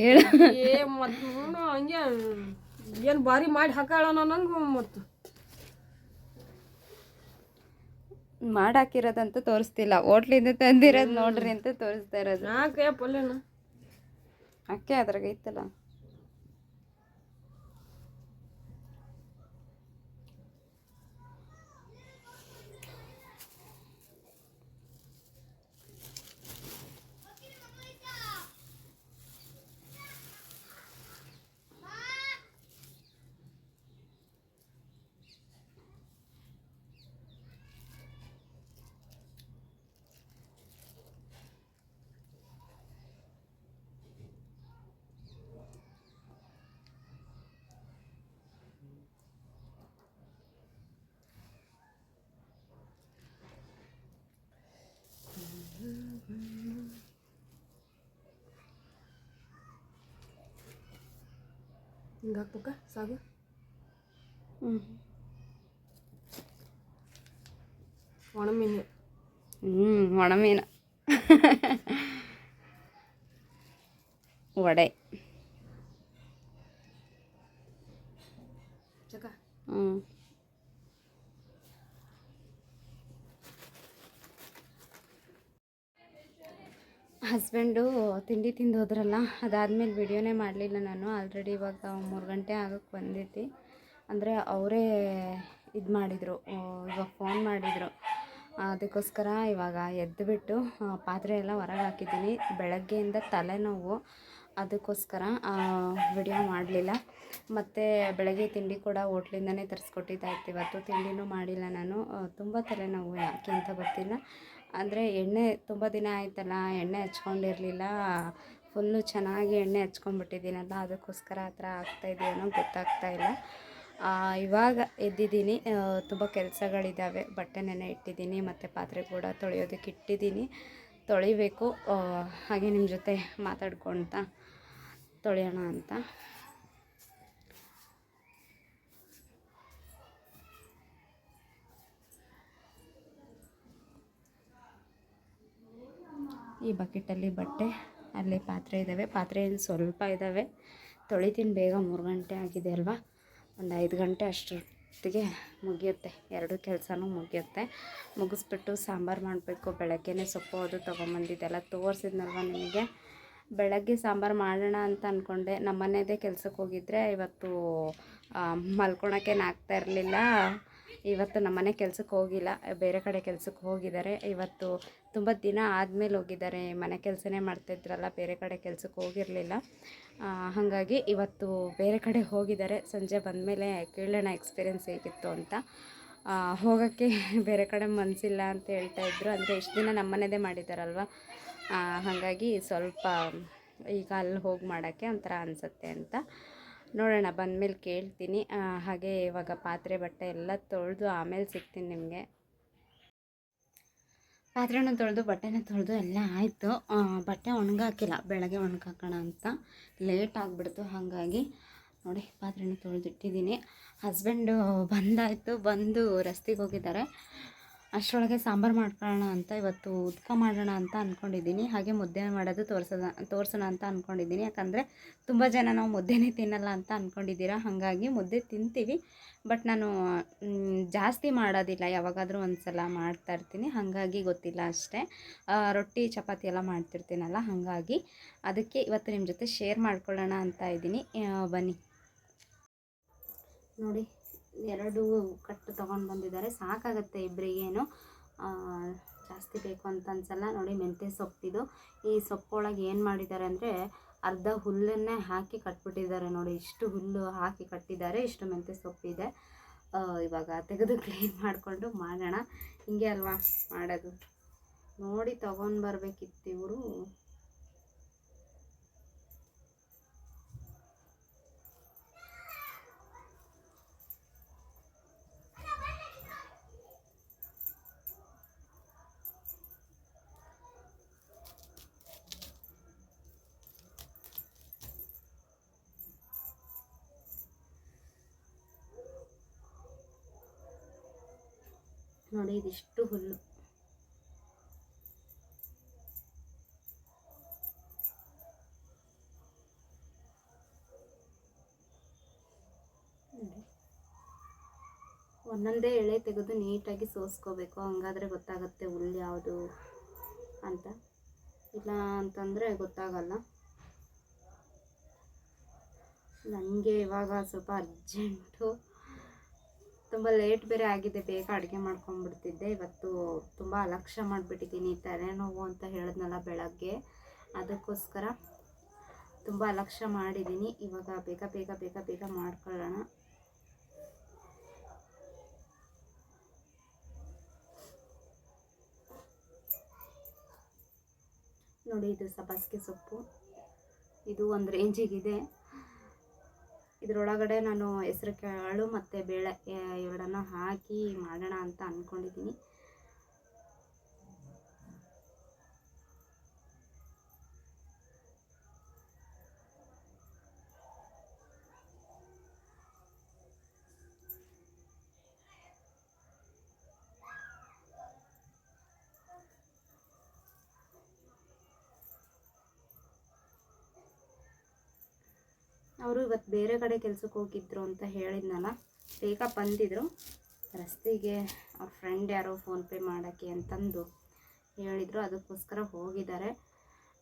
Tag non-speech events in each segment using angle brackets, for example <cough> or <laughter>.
ಹೇಳ. ಏ ಮತ್ತು ಹಂಗೆ ಏನು ಭಾರಿ ಮಾಡಿ ಹಾಕಾಳ ನಂಗೆ ಮತ್ತು. ಮಾಡಾಕಿರೋದಂತ ತೋರಿಸ್ತಿಲ್ಲ. ಹೋಟ್ಲಿಂದ ತಂದಿರೋದು ನೋಡ್ರಿ ಅಂತ ತೋರಿಸ್ತಾ ಇರೋದು. ಯಾಕೆ ಪಲ್ಯನ? ಅಕ್ಕೆ ಅದ್ರಾಗ ಐತಲ್ಲ. ಹಿಂಗೆ ಹಾಕ್ಬೇಕ ಸಾಗು ಹ್ಞೂ ಒಣಮೀನು ಹ್ಞೂ ಒಣಮೀನು ವಡೆ ಚಕ ಹ್ಞೂ ಹಸ್ಬೆಂಡು ತಿಂಡಿ ತಿಂದು ಹೋದ್ರಲ್ಲ ಅದಾದಮೇಲೆ ವಿಡಿಯೋನೇ ಮಾಡಲಿಲ್ಲ ನಾನು. ಆಲ್ರೆಡಿ ಇವಾಗ ಮೂರು ಗಂಟೆ ಆಗೋಕ್ಕೆ ಬಂದೈತಿ ಅಂದರೆ ಅವರೇ ಇದು ಮಾಡಿದರು ಇವಾಗ ಫೋನ್ ಮಾಡಿದರು. ಅದಕ್ಕೋಸ್ಕರ ಇವಾಗ ಎದ್ದುಬಿಟ್ಟು ಪಾತ್ರೆ ಎಲ್ಲ ಹೊರಗೆ ಹಾಕಿದ್ದೀನಿ. ಬೆಳಗ್ಗೆಯಿಂದ ತಲೆನೋವು. ಅದಕ್ಕೋಸ್ಕರ ವಿಡಿಯೋ ಮಾಡಲಿಲ್ಲ. ಮತ್ತು ಬೆಳಗ್ಗೆ ತಿಂಡಿ ಕೂಡ ಹೋಟ್ಲಿಂದನೇ ತರಿಸ್ಕೊಟ್ಟಿದ್ದಾಯ್ತು ಇವತ್ತು ತಿಂಡಿನೂ ಮಾಡಿಲ್ಲ ನಾನು. ತುಂಬ ತಲೆನೋವು ಯಾಕೆ ಅಂತ ಗೊತ್ತಿಲ್ಲ. ಅಂದರೆ ಎಣ್ಣೆ ತುಂಬ ದಿನ ಆಯಿತಲ್ಲ ಎಣ್ಣೆ ಹಚ್ಕೊಂಡಿರಲಿಲ್ಲ ಫುಲ್ಲು ಚೆನ್ನಾಗಿ ಎಣ್ಣೆ ಹಚ್ಕೊಂಡ್ಬಿಟ್ಟಿದ್ದೀನಲ್ಲ ಅದಕ್ಕೋಸ್ಕರ ಆ ಥರ ಆಗ್ತಾಯಿದೆಯೇನೋ ಗೊತ್ತಾಗ್ತಾ ಇಲ್ಲ. ಆ, ಇವಾಗ ಎದ್ದಿದ್ದೀನಿ ತುಂಬ ಕೆಲಸಗಳಿದ್ದಾವೆ ಬಟ್ಟೆ ನೆನೆ ಇಟ್ಟಿದ್ದೀನಿ ಮತ್ತು ಪಾತ್ರೆ ಕೂಡ ತೊಳೆಯೋದಕ್ಕೆ ಇಟ್ಟಿದ್ದೀನಿ. ತೊಳಿಬೇಕು ಹಾಗೆ ನಿಮ್ಮ ಜೊತೆ ಮಾತಾಡ್ಕೊಳ್ತಾ ತೊಳೆಯೋಣ ಅಂತ. ಈ ಬಕೆಟಲ್ಲಿ ಬಟ್ಟೆ, ಅಲ್ಲಿ ಪಾತ್ರೆ ಇದ್ದಾವೆ. ಪಾತ್ರೆ ಇಲ್ಲಿ ಸ್ವಲ್ಪ ಇದ್ದಾವೆ. ತೊಳಿತೀನಿ, ಬೇಗ ಮೂರು ಗಂಟೆ ಆಗಿದೆ ಅಲ್ವಾ? ಒಂದು ಐದು ಗಂಟೆ ಅಷ್ಟೊತ್ತಿಗೆ ಮುಗಿಯುತ್ತೆ. ಎರಡು ಕೆಲಸನೂ ಮುಗಿಯುತ್ತೆ. ಮುಗಿಸ್ಬಿಟ್ಟು ಸಾಂಬಾರು ಮಾಡಬೇಕು. ಬೆಳಗ್ಗೆನೇ ಸೊಪ್ಪು ಅದು ತೊಗೊಂಬಂದಿದ್ದೆಲ್ಲ ತೋರಿಸಿದ್ನಲ್ವ ನಿಮಗೆ? ಬೆಳಗ್ಗೆ ಸಾಂಬಾರು ಮಾಡೋಣ ಅಂತ ಅಂದ್ಕೊಂಡೆ ನಮ್ಮ ಕೆಲಸಕ್ಕೆ ಕೆಲ್ಸಕ್ಕೆ ಹೋಗಿದ್ದರೆ ಇವತ್ತು ಮಲ್ಕೊಳಕ್ಕೇನಾಗ್ತಾ ಇರಲಿಲ್ಲ. ಇವತ್ತು ನಮ್ಮನೆ ಕೆಲ್ಸಕ್ಕೆ ಹೋಗಿಲ್ಲ, ಬೇರೆ ಕಡೆ ಕೆಲ್ಸಕ್ಕೆ ಹೋಗಿದ್ದಾರೆ. ಇವತ್ತು ತುಂಬ ದಿನ ಆದಮೇಲೆ ಹೋಗಿದ್ದಾರೆ. ಮನೆ ಕೆಲಸನೇ ಮಾಡ್ತಿದ್ರಲ್ಲ ಬೇರೆ ಕಡೆ ಕೆಲ್ಸಕ್ಕೆ ಹೋಗಿರಲಿಲ್ಲ. ಹಾಗಾಗಿ ಇವತ್ತು ಬೇರೆ ಕಡೆ ಹೋಗಿದ್ದಾರೆ. ಸಂಜೆ ಬಂದಮೇಲೆ ಕೇಳೋಣ ಎಕ್ಸ್ಪೀರಿಯೆನ್ಸ್ ಹೇಗಿತ್ತು ಅಂತ. ಹೋಗೋಕ್ಕೆ <laughs> ಬೇರೆ ಕಡೆ ಮನಸ್ಸಿಲ್ಲ ಅಂತ ಹೇಳ್ತಾ ಇದ್ರು. ಅಂದರೆ ಇಷ್ಟು ದಿನ ನಮ್ಮನೇದೇ ಮಾಡಿದ್ದಾರಲ್ವ? ಹಾಗಾಗಿ ಸ್ವಲ್ಪ ಈಗ ಅಲ್ಲಿ ಹೋಗಿ ಮಾಡೋಕ್ಕೆ ಒಂಥರ ಅನಿಸುತ್ತೆ ಅಂತ. ನೋಡೋಣ, ಬಂದಮೇಲೆ ಕೇಳ್ತೀನಿ. ಹಾಗೆ ಇವಾಗ ಪಾತ್ರೆ, ಬಟ್ಟೆ ಎಲ್ಲ ತೊಳೆದು ಆಮೇಲೆ ಸಿಗ್ತೀನಿ ನಿಮಗೆ. ಪಾತ್ರೆನ ತೊಳೆದು, ಬಟ್ಟೆನ ತೊಳೆದು ಎಲ್ಲ ಆಯಿತು. ಬಟ್ಟೆ ಒಣಗಾಕಿಲ್ಲ, ಬೆಳಗ್ಗೆ ಒಣಗಾಕೋಣ ಅಂತ. ಲೇಟ್ ಆಗಿಬಿಡ್ತು ಹಾಗಾಗಿ. ನೋಡಿ, ಪಾತ್ರೆನ ತೊಳೆದಿಟ್ಟಿದ್ದೀನಿ. ಹಸ್ಬೆಂಡು ಬಂದಾಯಿತು, ಬಂದು ರಸ್ತೆಗೆ ಹೋಗಿದ್ದಾರೆ. ಅಷ್ಟರೊಳಗೆ ಸಾಂಬಾರು ಮಾಡ್ಕೊಳ್ಳೋಣ ಅಂತ ಇವತ್ತು ಉದ್ಕ ಮಾಡೋಣ ಅಂತ ಅಂದ್ಕೊಂಡಿದ್ದೀನಿ ಹಾಗೆ ಮುದ್ದೆ ಮಾಡೋದು ತೋರಿಸೋದ, ತೋರಿಸೋಣ ಅಂತ ಅಂದ್ಕೊಂಡಿದ್ದೀನಿ ಯಾಕಂದರೆ ತುಂಬ ಜನ ನಾವು ಮುದ್ದೆನೇ ತಿನ್ನಲ್ಲ ಅಂತ ಅಂದ್ಕೊಂಡಿದ್ದೀರಾ ಹಾಗಾಗಿ ಮುದ್ದೆ ತಿಂತೀವಿ. ಬಟ್ ನಾನು ಜಾಸ್ತಿ ಮಾಡೋದಿಲ್ಲ. ಯಾವಾಗಾದರೂ ಒಂದು ಸಲ ಮಾಡ್ತಾ ಇರ್ತೀನಿ. ಹಾಗಾಗಿ ಗೊತ್ತಿಲ್ಲ ಅಷ್ಟೇ. ರೊಟ್ಟಿ, ಚಪಾತಿ ಎಲ್ಲ ಮಾಡ್ತಿರ್ತೀನಲ್ಲ? ಹಾಗಾಗಿ ಅದಕ್ಕೆ ಇವತ್ತು ನಿಮ್ಮ ಜೊತೆ ಶೇರ್ ಮಾಡ್ಕೊಳ್ಳೋಣ ಅಂತ ಇದ್ದೀನಿ. ಬನ್ನಿ. ನೋಡಿ. ಎರಡು ಕಟ್ಟು ತೊಗೊಂಡು ಬಂದಿದ್ದಾರೆ. ಸಾಕಾಗುತ್ತೆ ಇಬ್ಬರಿಗೇನು ಜಾಸ್ತಿ ಬೇಕು ಅಂತ ಅನ್ಸಲ್ಲ. ನೋಡಿ ಮೆಂತ್ಯ ಸೊಪ್ಪಿದು. ಈ ಸೊಪ್ಪೊಳಗೆ ಏನು ಮಾಡಿದ್ದಾರೆ ಅಂದರೆ ಅರ್ಧ ಹುಲ್ಲನ್ನೇ ಹಾಕಿ ಕಟ್ಬಿಟ್ಟಿದ್ದಾರೆ ನೋಡಿ. ಇಷ್ಟು ಹುಲ್ಲು ಹಾಕಿ ಕಟ್ಟಿದ್ದಾರೆ. ಇಷ್ಟು ಮೆಂತ್ಯ ಸೊಪ್ಪಿದೆ ಇವಾಗ ತೆಗೆದು ಕ್ಲೀನ್ ಮಾಡಿಕೊಂಡು ಮಾಡೋಣ. ಹಿಂಗೆ ಅಲ್ವಾ ಮಾಡೋದು? ನೋಡಿ ತೊಗೊಂಡು ಬರಬೇಕಿತ್ತು ಇವರು. ನೋಡಿ ಇದಿಷ್ಟು ಹುಲ್ಲು. ಒಂದೊಂದೇ ಎಳೆ ತೆಗೆದು ನೀಟಾಗಿ ಸೋಸ್ಕೋಬೇಕು. ಹಂಗಾದ್ರೆ ಗೊತ್ತಾಗುತ್ತೆ ಹುಲ್ಲು ಯಾವುದು ಅಂತ. ಇಲ್ಲ ಅಂತಂದರೆ ಗೊತ್ತಾಗಲ್ಲ. ನನಗೆ ಇವಾಗ ಸ್ವಲ್ಪ ಅರ್ಜೆಂಟು ತುಂಬ ಲೇಟ್ ಬೇರೆ ಆಗಿದೆ, ಬೇಗ ಅಡುಗೆ ಮಾಡ್ಕೊಂಡ್ಬಿಡ್ತಿದ್ದೆ. ಇವತ್ತು ತುಂಬ ಅಲಕ್ಷ್ಯ ಮಾಡಿಬಿಟ್ಟಿದ್ದೀನಿ ತಲೆನೋವು ಅಂತ ಹೇಳಿದ್ನಲ್ಲ ಬೆಳಗ್ಗೆ. ಅದಕ್ಕೋಸ್ಕರ ತುಂಬ ಅಲಕ್ಷ್ಯ ಮಾಡಿದ್ದೀನಿ. ಇವಾಗ ಬೇಗ ಬೇಗ ಬೇಗ ಬೇಗ ಮಾಡ್ಕೊಳ್ಳೋಣ. ನೋಡಿ, ಇದು ಸಬಾಸ್ಗೆ ಸೊಪ್ಪು. ಇದು ಒಂದು ರೇಂಜಿಗಿದೆ. ಇದರೊಳಗಡೆ ನಾನು ಹೆಸರು ಕಾಳು ಮತ್ತು ಬೇಳೆ ಎರಡನ್ನು ಹಾಕಿ ಮಾಡೋಣ ಅಂತ ಅಂದ್ಕೊಂಡಿದ್ದೀನಿ ಅವರು ಇವತ್ತು ಬೇರೆ ಕಡೆ ಕೆಲಸಕ್ಕೆ ಹೋಗಿದ್ರು ಅಂತ ಹೇಳಿದ್ನಲ್ಲ, ಬೇಗ ಬಂದಿದ್ರು. ರಸ್ತೆಗೆ ಅವ್ರ ಫ್ರೆಂಡ್ ಯಾರೋ ಫೋನ್ಪೇ ಮಾಡೋಕ್ಕೆ ಅಂತಂದು ಹೇಳಿದರು, ಅದಕ್ಕೋಸ್ಕರ ಹೋಗಿದ್ದಾರೆ.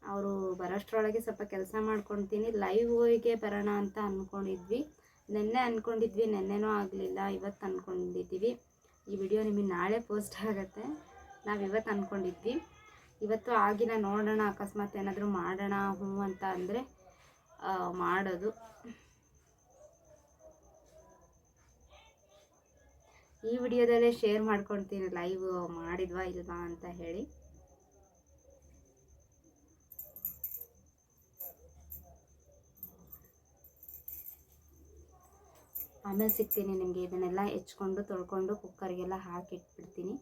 ಅವರು ಬರೋಷ್ಟ್ರೊಳಗೆ ಸ್ವಲ್ಪ ಕೆಲಸ ಮಾಡ್ಕೊಳ್ತೀನಿ ಲೈವ್ಗೆ ಬರೋಣ ಅಂತ ಅಂದ್ಕೊಂಡಿದ್ವಿ ನಿನ್ನೆ ಅಂದ್ಕೊಂಡಿದ್ವಿ ನಿನ್ನೆನೂ ಆಗಲಿಲ್ಲ, ಇವತ್ತು ಅಂದ್ಕೊಂಡಿದ್ದೀವಿ ಈ ವಿಡಿಯೋ ನಿಮಗೆ ನಾಳೆ ಪೋಸ್ಟ್ ಆಗುತ್ತೆ. ನಾವು ಇವತ್ತು ಅಂದ್ಕೊಂಡಿದ್ವಿ ಇವತ್ತು ಆಗಿನ ನೋಡೋಣ, ಅಕಸ್ಮಾತ್ ಏನಾದರೂ ಮಾಡೋಣ, ಹ್ಞೂ ಅಂತ ಅಂದರೆ ಮಾಡೋದು. ಈ ವಿಡಿಯೋದಲ್ಲೇ ಶೇರ್ ಮಾಡ್ಕೊಳ್ತೀನಿ ಲೈವ್ ಮಾಡಿದ್ವಾ ಇಲ್ವಾ ಅಂತ ಹೇಳಿ. ಆಮೇಲೆ ಸಿಗ್ತೀನಿ ನಿಮಗೆ ಇದನ್ನೆಲ್ಲ ಹೆಚ್ಕೊಂಡು ತೊಳ್ಕೊಂಡು ಕುಕ್ಕರ್ಗೆಲ್ಲ ಹಾಕಿಟ್ಬಿಡ್ತೀನಿ.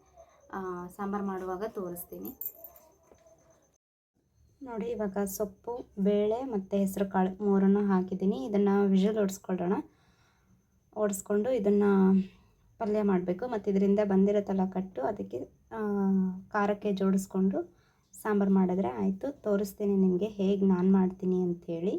ಸಾಂಬಾರು ಮಾಡುವಾಗ ತೋರಿಸ್ತೀನಿ. ನೋಡಿ, ಇವಾಗ ಸೊಪ್ಪು, ಬೇಳೆ ಮತ್ತು ಹೆಸರು ಕಾಳು ಮೂರನ್ನು ಹಾಕಿದ್ದೀನಿ. ಇದನ್ನು ವಿಷಲ್ ಹೊಡ್ಸ್ಕೊಳ್ಳೋಣ ಓಡಿಸ್ಕೊಂಡು ಇದನ್ನು ಪಲ್ಯ ಮಾಡಬೇಕು. ಮತ್ತು ಇದರಿಂದ ಬಂದಿರುತ್ತಲ್ಲ ಕಟ್ಟು ಅದಕ್ಕೆ ಖಾರಕ್ಕೆ ಜೋಡಿಸ್ಕೊಂಡು ಸಾಂಬಾರು ಮಾಡಿದ್ರೆ ಆಯಿತು. ತೋರಿಸ್ತೀನಿ ನಿಮಗೆ ಹೇಗೆ ನಾನು ಮಾಡ್ತೀನಿ ಅಂಥೇಳಿ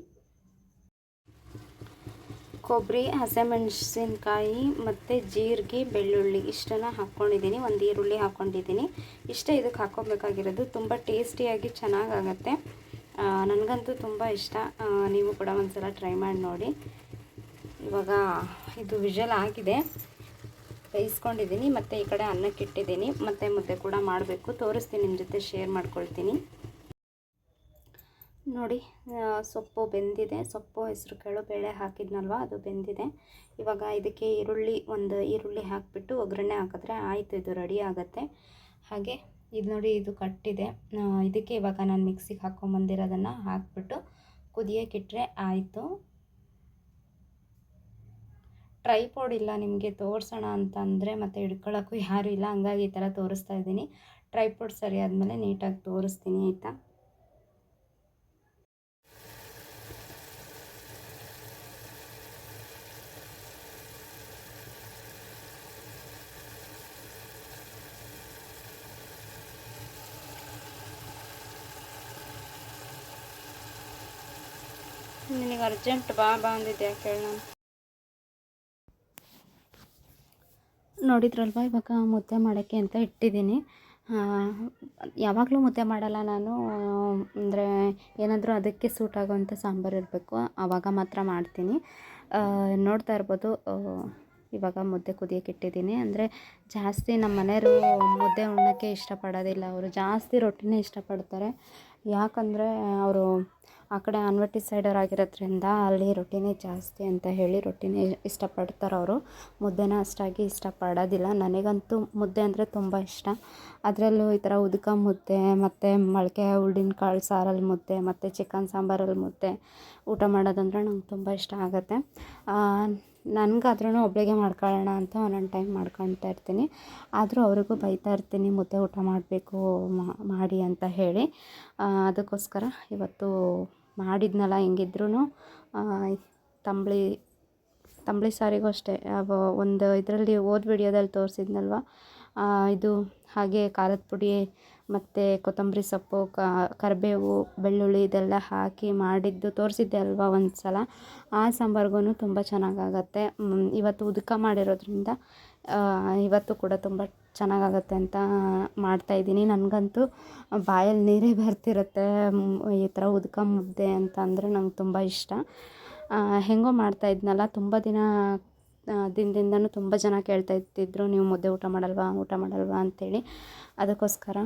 ಕೊಬ್ಬರಿ, ಹಸಿಮೆಣಸಿನ್ಕಾಯಿ ಮತ್ತು ಜೀರಿಗೆ, ಬೆಳ್ಳುಳ್ಳಿ ಇಷ್ಟನ್ನು ಹಾಕ್ಕೊಂಡಿದ್ದೀನಿ ಒಂದು ಈರುಳ್ಳಿ ಹಾಕ್ಕೊಂಡಿದ್ದೀನಿ ಇಷ್ಟೇ ಇದಕ್ಕೆ ಹಾಕ್ಕೋಬೇಕಾಗಿರೋದು ತುಂಬ ಟೇಸ್ಟಿಯಾಗಿ ಚೆನ್ನಾಗಾಗತ್ತೆ. ನನಗಂತೂ ತುಂಬ ಇಷ್ಟ. ನೀವು ಕೂಡ ಒಂದ್ಸಲ ಟ್ರೈ ಮಾಡಿ ನೋಡಿ. ಇವಾಗ ಇದು ವಿಷಲ್ ಆಗಿದೆ. ಬೇಯಿಸ್ಕೊಂಡಿದ್ದೀನಿ. ಮತ್ತು ಈ ಕಡೆ ಅನ್ನಕ್ಕೆ ಇಟ್ಟಿದ್ದೀನಿ ಮತ್ತು ಮುದ್ದೆ ಕೂಡ ಮಾಡಬೇಕು. ತೋರಿಸ್ತೀನಿ ನಿಮ್ಮ ಜೊತೆ, ಶೇರ್ ಮಾಡ್ಕೊಳ್ತೀನಿ. ನೋಡಿ ಸೊಪ್ಪು ಬೆಂದಿದೆ. ಸೊಪ್ಪು ಹೆಸರು ಕಾಳು, ಬೇಳೆ ಹಾಕಿದ್ನಲ್ವ, ಅದು ಬೆಂದಿದೆ. ಇವಾಗ ಇದಕ್ಕೆ ಈರುಳ್ಳಿ, ಒಂದು ಈರುಳ್ಳಿ ಹಾಕಿಬಿಟ್ಟು ಒಗ್ಗರಣೆ ಹಾಕಿದ್ರೆ ಆಯಿತು, ಇದು ರೆಡಿ ಆಗುತ್ತೆ. ಹಾಗೆ, ಇದು ನೋಡಿ, ಇದು ಕಟ್ಟಿದೆ. ಇದಕ್ಕೆ ಇವಾಗ ನಾನು ಮಿಕ್ಸಿಗೆ ಹಾಕ್ಕೊಂಬಂದಿರೋದನ್ನು ಹಾಕಿಬಿಟ್ಟು ಕುದಿಯೋಕ್ಕಿಟ್ರೆ ಆಯಿತು. ಟ್ರೈಪೋಡ್ ಇಲ್ಲ ನಿಮಗೆ, ತೋರಿಸೋಣ ಅಂತ ಅಂದರೆ ಮತ್ತು ಹಿಡ್ಕೊಳ್ಳೋಕ್ಕೂ ಯಾರೂ ಇಲ್ಲ, ಹಂಗಾಗಿ ಈ ಥರ ತೋರಿಸ್ತಾ ಇದ್ದೀನಿ. ಟ್ರೈಪೋಡ್ ಸರಿ ಆದಮೇಲೆ ನೀಟಾಗಿ ತೋರಿಸ್ತೀನಿ, ಆಯಿತಾ? ನಿನಗೆ ಅರ್ಜೆಂಟ್ ಬಾ ಬಾ ಅಂದಿದ್ದೆ, ಯಾಕೆ ಹೇಳಿ ನಾನು ನೋಡಿದ್ರಲ್ವ, ಇವಾಗ ಮುದ್ದೆ ಮಾಡೋಕ್ಕೆ ಅಂತ ಇಟ್ಟಿದ್ದೀನಿ. ಯಾವಾಗಲೂ ಮುದ್ದೆ ಮಾಡಲ್ಲ ನಾನು. ಅಂದರೆ ಏನಾದರೂ ಅದಕ್ಕೆ ಸೂಟ್ ಆಗೋವಂಥ ಸಾಂಬಾರು ಇರಬೇಕು. ಆವಾಗ ಮಾತ್ರ ಮಾಡ್ತೀನಿ. ನೋಡ್ತಾ ಇರ್ಬೋದು. ಇವಾಗ ಮುದ್ದೆ ಕುದಿಯೋಕೆ ಇಟ್ಟಿದ್ದೀನಿ. ಅಂದರೆ ಜಾಸ್ತಿ ನಮ್ಮ ಮನೆಯವರು ಮುದ್ದೆ ಉಣ್ಣೋಕ್ಕೆ ಇಷ್ಟಪಡೋದಿಲ್ಲ. ಅವರು ಜಾಸ್ತಿ ರೊಟ್ಟಿನೇ ಇಷ್ಟಪಡ್ತಾರೆ. ಯಾಕಂದರೆ ಅವರು ಆ ಕಡೆ ಆನ್ವಟ್ಟಿ ಸೈಡವ್ರು ಆಗಿರೋದ್ರಿಂದ ಅಲ್ಲಿ ರೊಟ್ಟಿನೇ ಜಾಸ್ತಿ ಅಂತ ಹೇಳಿ ರೊಟ್ಟಿನೇ ಇಷ್ಟಪಡ್ತಾರೆ ಅವರು. ಮುದ್ದೆನ ಅಷ್ಟಾಗಿ ಇಷ್ಟಪಡೋದಿಲ್ಲ. ನನಗಂತೂ ಮುದ್ದೆ ಅಂದರೆ ತುಂಬ ಇಷ್ಟ. ಅದರಲ್ಲೂ ಈ ಥರ ಉದ್ಕ ಮುದ್ದೆ, ಮತ್ತು ಮೊಳಕೆ ಉಳ್ಳಿನ ಕಾಳು ಸಾರಲ್ಲಿ ಮುದ್ದೆ, ಮತ್ತು ಚಿಕನ್ ಸಾಂಬಾರಲ್ಲಿ ಮುದ್ದೆ ಊಟ ಮಾಡೋದಂದ್ರೆ ನಂಗೆ ತುಂಬ ಇಷ್ಟ ಆಗುತ್ತೆ. ನನಗಾದ್ರೂ ಒಬ್ಬಳಿಗೆ ಮಾಡ್ಕೊಳ್ಳೋಣ ಅಂತ ಒಂದೊಂದು ಟೈಮ್ ಮಾಡ್ಕೊಳ್ತಾ ಇರ್ತೀನಿ. ಆದರೂ ಅವ್ರಿಗೂ ಬೈತಾ ಇರ್ತೀನಿ, ಮುದ್ದೆ ಊಟ ಮಾಡಬೇಕು ಮಾಡಿ ಅಂತ ಹೇಳಿ. ಅದಕ್ಕೋಸ್ಕರ ಇವತ್ತು ಮಾಡಿದ್ನಲ್ಲ ಹೆಂಗಿದ್ರೂ ತಂಬಳಿ ತಂಬಳಿ ಸಾರಿಗೂ ಅಷ್ಟೇ. ಒಂದು ಇದರಲ್ಲಿ ಓದ್ ವಿಡಿಯೋದಲ್ಲಿ ತೋರಿಸಿದ್ನಲ್ವ? ಇದು ಹಾಗೆ ಖಾರದ ಪುಡಿ ಮತ್ತು ಕೊತ್ತಂಬರಿ ಸೊಪ್ಪು ಕರಿಬೇವು, ಬೆಳ್ಳುಳ್ಳಿ ಇದೆಲ್ಲ ಹಾಕಿ ಮಾಡಿದ್ದು ತೋರಿಸಿದ್ದೆ ಅಲ್ವಾ ಒಂದು ಸಲ ಆ ಸಾಂಬಾರ್ಗೂ ತುಂಬ ಚೆನ್ನಾಗಾಗತ್ತೆ. ಇವತ್ತು ಉದ್ಕ ಮಾಡಿರೋದ್ರಿಂದ ಇವತ್ತು ಕೂಡ ತುಂಬ ಚೆನ್ನಾಗಾಗತ್ತೆ ಅಂತ ಮಾಡ್ತಾಯಿದ್ದೀನಿ ನನಗಂತೂ ಬಾಯಲ್ಲಿ ನೀರೇ ಬರ್ತಿರುತ್ತೆ ಈ ಥರ ಉದಕ ಮುದ್ದೆ ಅಂತ ಅಂದರೆ ನಂಗೆ ತುಂಬ ಇಷ್ಟ. ಹೆಂಗೋ ಮಾಡ್ತಾ ಇದ್ನಲ್ಲ, ತುಂಬ ದಿನ ದಿನದಿಂದನೂ ತುಂಬ ಜನ ಕೇಳ್ತಾ ಇರ್ತಿದ್ರು ನೀವು ಮುದ್ದೆ ಊಟ ಮಾಡಲ್ವಾ? ಊಟ ಮಾಡಲ್ವಾ? ಅಂತೇಳಿ. ಅದಕ್ಕೋಸ್ಕರ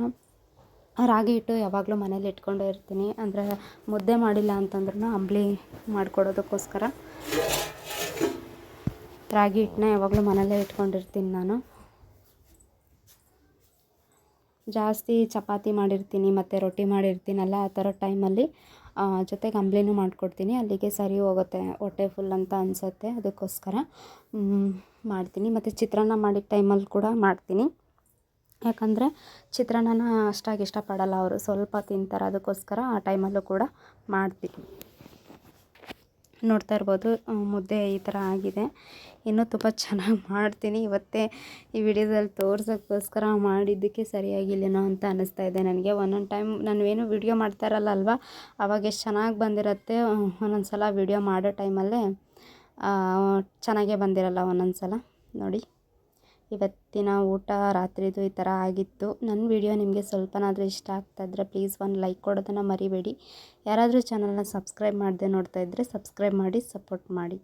ರಾಗಿ ಹಿಟ್ಟು ಯಾವಾಗಲೂ ಮನೇಲಿ ಇಟ್ಕೊಂಡೇ ಇರ್ತೀನಿ. ಅಂದರೆ ಮುದ್ದೆ ಮಾಡಿಲ್ಲ ಅಂತಂದ್ರೂ ಅಂಬಲಿ ಮಾಡಿಕೊಡೋದಕ್ಕೋಸ್ಕರ ರಾಗಿ ಹಿಟ್ಟನ್ನ ಯಾವಾಗಲೂ ಮನೇಲೇ ಇಟ್ಕೊಂಡಿರ್ತೀನಿ ನಾನು. ಜಾಸ್ತಿ ಚಪಾತಿ ಮಾಡಿರ್ತೀನಿ, ಮತ್ತು ರೊಟ್ಟಿ ಮಾಡಿರ್ತೀನಲ್ಲ ಆ ಥರ ಟೈಮಲ್ಲಿ. ಜೊತೆಗೆ ಅಂಬ್ಲಿನೂ ಮಾಡಿಕೊಡ್ತೀನಿ. ಅಲ್ಲಿಗೆ ಸರಿ ಹೋಗುತ್ತೆ, ಹೊಟ್ಟೆ ಫುಲ್ ಅಂತ ಅನಿಸುತ್ತೆ. ಅದಕ್ಕೋಸ್ಕರ ಮಾಡ್ತೀನಿ. ಮತ್ತು ಚಿತ್ರಾನ್ನ ಮಾಡಿದ ಟೈಮಲ್ಲಿ ಕೂಡ ಮಾಡ್ತೀನಿ. ಯಾಕಂದರೆ ಚಿತ್ರಾನ್ನನ ಅಷ್ಟಾಗಿ ಇಷ್ಟಪಡಲ್ಲ ಅವರು. ಸ್ವಲ್ಪ ತಿಂತಾರೆ, ಅದಕ್ಕೋಸ್ಕರ ಆ ಟೈಮಲ್ಲೂ ಕೂಡ ಮಾಡ್ತೀನಿ. ನೋಡ್ತಾ ಇರ್ಬೋದು. ಮುದ್ದೆ ಈ ಥರ ಆಗಿದೆ. ಇನ್ನೂ ತುಂಬ ಚೆನ್ನಾಗಿ ಮಾಡ್ತೀನಿ. ಇವತ್ತೇ ಈ ವಿಡಿಯೋದಲ್ಲಿ ತೋರ್ಸೋಕ್ಕೋಸ್ಕರ ಮಾಡಿದ್ದಕ್ಕೆ ಸರಿಯಾಗಿಲ್ಲೇನೋ ಅಂತ ಅನ್ನಿಸ್ತಾ ಇದೆ ನನಗೆ. ಒಂದೊಂದು ಟೈಮ್ ನಾನು ಏನು ವಿಡಿಯೋ ಮಾಡ್ತಾ ಇರಲ್ಲ ಅಲ್ವಾ? ಅವಾಗ ಚೆನ್ನಾಗಿ ಬಂದಿರತ್ತೆ ಒಂದೊಂದು ಸಲ ವಿಡಿಯೋ ಮಾಡೋ ಟೈಮಲ್ಲೇ ಚೆನ್ನಾಗೇ ಬಂದಿರಲ್ಲ ಒಂದೊಂದು ಸಲ ನೋಡಿ. ಇವತ್ತಿನ ಊಟ ರಾತ್ರಿದು ಈ ಥರ ಆಗಿತ್ತು. ನನ್ನ ವಿಡಿಯೋ ನಿಮಗೆ ಸ್ವಲ್ಪನಾದರೂ ಇಷ್ಟ ಆಗ್ತಾ ಇದ್ದರೆ ಪ್ಲೀಸ್ ಒಂದು ಲೈಕ್ ಕೊಡೋದನ್ನು ಮರಿಬೇಡಿ. ಯಾರಾದರೂ ಚಾನಲ್ನ ಸಬ್ಸ್ಕ್ರೈಬ್ ಮಾಡದೆ ನೋಡ್ತಾ ಇದ್ದರೆ ಸಬ್ಸ್ಕ್ರೈಬ್ ಮಾಡಿ, ಸಪೋರ್ಟ್ ಮಾಡಿ.